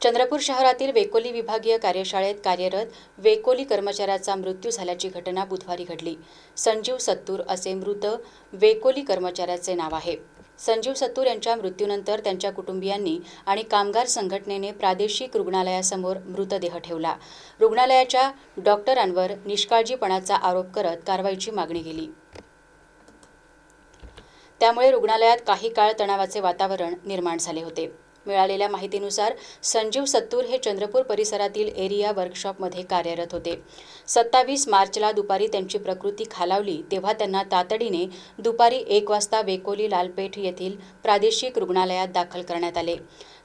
चंद्रपूर शहरातील वेकोली विभागीय कार्यशाळेत कार्यरत वेकोली कर्मचाऱ्याचा मृत्यू झाल्याची घटना बुधवारी घडली. संजीव सत्तूर असे मृत वेकोली कर्मचाऱ्याचे नाव आहे. संजीव सत्तूर यांच्या मृत्यूनंतर त्यांच्या कुटुंबियांनी आणि कामगार संघटनेने प्रादेशिक रुग्णालयासमोर मृतदेह ठेवला. रुग्णालयाच्या डॉक्टरांवर निष्काळजीपणाचा आरोप करत कारवाईची मागणी केली. त्यामुळे रुग्णालयात काही काळ तणावाचे वातावरण निर्माण झाले होते. मिळालेल्या माहितीनुसार संजीव सत्तूर हे चंद्रपूर परिसरातील एरिया वर्कशॉपमध्ये कार्यरत होते. सत्तावीस मार्चला दुपारी त्यांची प्रकृती खालावली तेव्हा त्यांना तातडीने दुपारी एक वाजता वेकोली लालपेठ येथील प्रादेशिक रुग्णालयात दाखल करण्यात आले.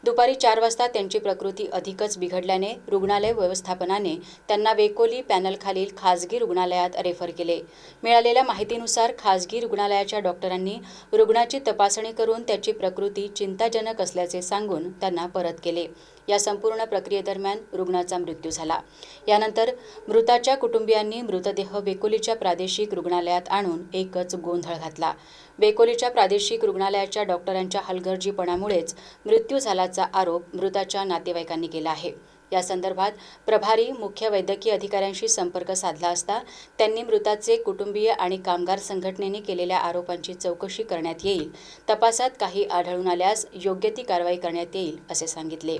दुपारी चार वाजता त्यांची प्रकृती अधिकच बिघडल्याने रुग्णालय व्यवस्थापनाने त्यांना वेकोली पॅनलखालील खाजगी रुग्णालयात रेफर केले. मिळालेल्या माहितीनुसार खाजगी रुग्णालयाच्या डॉक्टरांनी रुग्णाची तपासणी करून त्याची प्रकृती चिंताजनक असल्याचे सांगून त्यांना परत केले. या संपूर्ण प्रक्रियेदरम्यान रुग्णाचा मृत्यू झाला. यानंतर मृताच्या कुटुंबियांनी मृतदेह बेकोलीच्या प्रादेशिक रुग्णालयात आणून एकच गोंधळ घातला. बेकोलीच्या प्रादेशिक रुग्णालयाच्या डॉक्टरांच्या हलगर्जीपणामुळेच मृत्यू झाल्याचा आरोप मृताच्या नातेवाईकांनी केला आहे. या संदर्भात प्रभारी मुख्य वैद्यकीय अधिकाऱ्यांशी संपर्क साधला असता त्यांनी मृताचे कुटुंबीय आणि कामगार संघटनेने केलेल्या आरोपांची चौकशी करण्यात येईल. तपासात काही आढळून आल्यास योग्य ती कारवाई करण्यात येईल असे सांगितले.